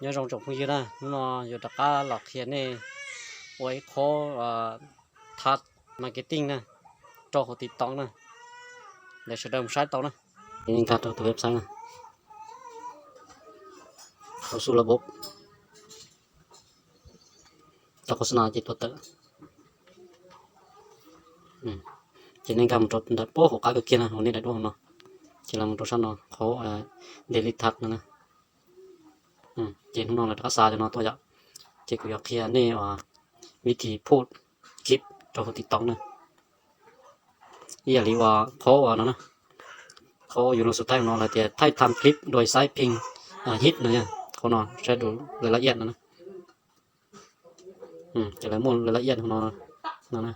nhớ rong trồng như đó. Nó giờ tất cả là khi này với khó ờ, thắt marketing nè. Cho họ tít tông nè. Để sử dụng sai tông nè. Nên đầu từ website nè. Có số là bốc. Ta có số nào chỉ tốt chỉ nên cầm trộn đặt bố của cá kia nè hôm nay đặt bố nó chỉ là một trộn sẵn nó khó ờ, để lịch thật nữa เกียนะวันนี้ได้ด้วยเจะลำตัวชั้นนอ่อเดลิทักนะนะอืมเจนข้าก็ซาจะนอนตัวอยาเจกูอยากเคลียร์นี่ว่าวิธีพูดคลิปตัวติดต้องนะอย่าลีว่าเขาว่านะนะเขาอยู่ในสุดท้ายของนอนเลยแต่ถ้าทำคลิปโดยใช้พิงฮิตเนี่ยเขานอนใช้ดูรายละเอียดนะนะอืมจะละมุนรายละเอียดของนอนนะนะ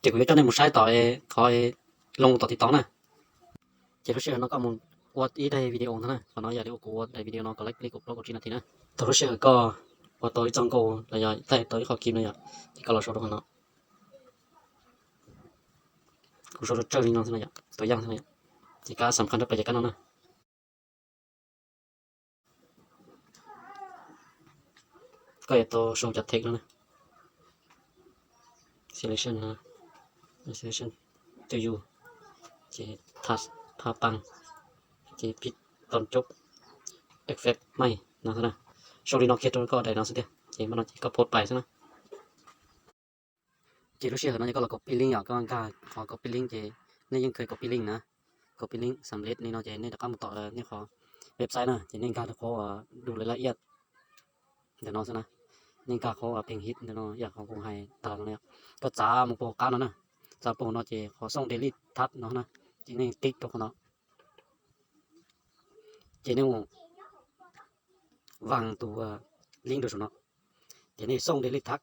เจกูอยากจะในมุใช้ต่อเอคอย lông tọt thì tỏ nè. Chỉ có share nó có một what ý đây video thôi nè. Và nó giờ đi của đây video nó có like đi của blog của chị thì nè. Tôi share có và tôi trong cô là giờ tại tôi học kim này giờ thì có là số đó nó cũng số đó chơi nó thế này giờ tới giang thế này chỉ cả sầm khăn rất là cái nào nè. Cái tôi số chặt thiệt nữa selection selection. To you. เจทัสพาปัง เจพิดตอนจบเอฟเฟกไม่นะนะโชว์ดีนอกเคตก็ได้นะสุดเดียเจมันก็โพสไปใช่ไหมเจรู้เชื่อเนะก็เรา copy link อะก็การขอ copy link เจนี่ยังเคย copy link นะ copy link สำเร็จนี่เนาะเจนี่ตะก็มาต่อเลยนี่ขอเว็บไซต์นะเจนี่การเขอดูรายละเอียดเดี๋ยวน้องซะนะนี่การเขอเพลงฮิตเดี๋ยวน้องอยากของคงให้ตามเนี่ยก็จ้ามุกโปการนะนะ ซาปูเนาะเจขอส่งเดลิทับเนาะนะจีนี่ติดกตกเนาะเจนี่วางตัวลิงดูสเนาะเจนี่ส่งเดลิทัก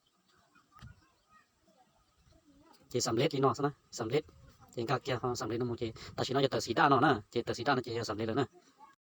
เจสำเร็จอีนอสนะสำเร็จเจนกาเกียร์สำเร็จนะโมเจแต่ชิโนจะเติสีด้านเนาะนะเจเติสีด้านนะเจสำเร็จแล้วนะ